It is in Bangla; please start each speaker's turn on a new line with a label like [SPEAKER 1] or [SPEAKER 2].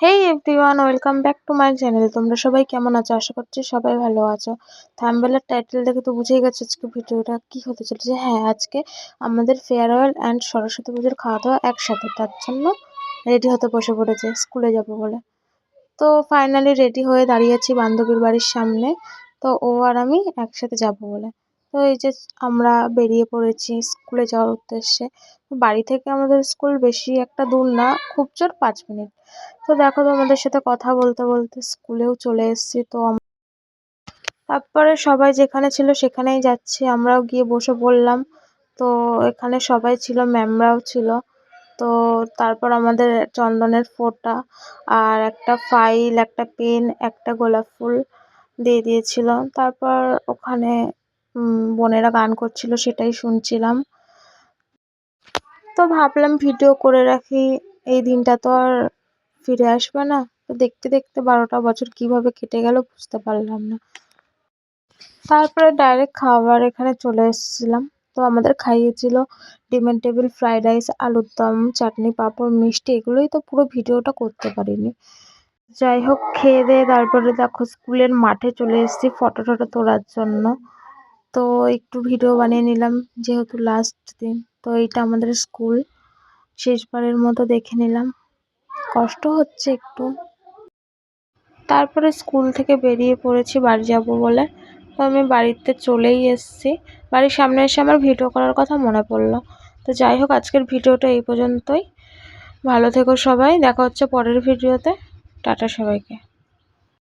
[SPEAKER 1] Hey everyone welcome back to my channel তোমরা সবাই কেমন আছো? আশা করছি সবাই ভালো আছো। থাম্বেলের টাইটেল দেখে তো বুঝেই গেছো আজকে ভিডিওটা কি হতে চলেছে। হ্যাঁ আজকে আমাদের ফেয়ারওয়েল অ্যান্ড সরস্বতী পুজোর খাওয়া দাওয়া একসাথে। তার জন্য রেডি হতে বসে পড়েছে, স্কুলে যাব বলে। তো ফাইনালি রেডি হয়ে দাঁড়িয়েছি বান্ধবীর বাড়ির সামনে। তো ও আর আমি একসাথে যাব বলে। তো এই যে আমরা বেরিয়ে পড়েছি স্কুলে যাওয়ার উদ্দেশ্যে বাড়ি থেকে আমাদের স্কুল বেশি একটা দূর না, খুব জোর পাঁচ মিনিট। তো দেখো তোমাদের সাথে কথা বলতে বলতে স্কুলেও চলে এসেছি, তো তারপরে সবাই যেখানে ছিল সেখানেই যাচ্ছি, আমরাও গিয়ে বসে পড়লাম। তো এখানে সবাই ছিল ম্যামরাও ছিল। তো তারপর আমাদের চন্দনের ফোঁটা আর একটা ফাইল একটা পেন একটা গোলাপ ফুল দিয়ে দিয়েছিল। তারপর ওখানে বোনেরা গান করছিল, সেটাই শুনছিলাম। তো ভাবলাম ভিডিও করে রাখি, এই দিনটা তো আর ফিরে আসবে না। তো দেখতে দেখতে বারোটা বছর কীভাবে কেটে গেল বুঝতে পারলাম না। তারপরে ডাইরেক্ট খাবার এখানে চলে এসেছিলাম। তো আমাদের খাইয়েছিল ডিমের টেবিল, ফ্রাইড রাইস, আলুর দম, চাটনি, পাঁপড়, মিষ্টি, এগুলোই তো পুরো ভিডিওটা করতে পারিনি। যাই হোক, খেয়ে দিয়ে তারপরে দেখো, স্কুলের মাঠে চলে এসেছি ফটো টটো তোলার জন্য। তো একটু ভিডিও বানিয়ে নিলাম, যেহেতু লাস্ট দিন। তো এইটা আমাদের স্কুল শেষবারের মতো দেখে নিলাম। কষ্ট হচ্ছে একটু। তারপরে স্কুল থেকে বেরিয়ে পড়েছি, বাড়ি যাব বলে। তো আমি বাড়িতে চলেই এসেছি। বাড়ির সামনে এসে আমার ভিডিও করার কথা মনে পড়ল। তো যাই হোক, আজকের ভিডিওটা এই পর্যন্তই। ভালো থেকো সবাই, দেখা হচ্ছে পরের ভিডিওতে টাটা সবাইকে।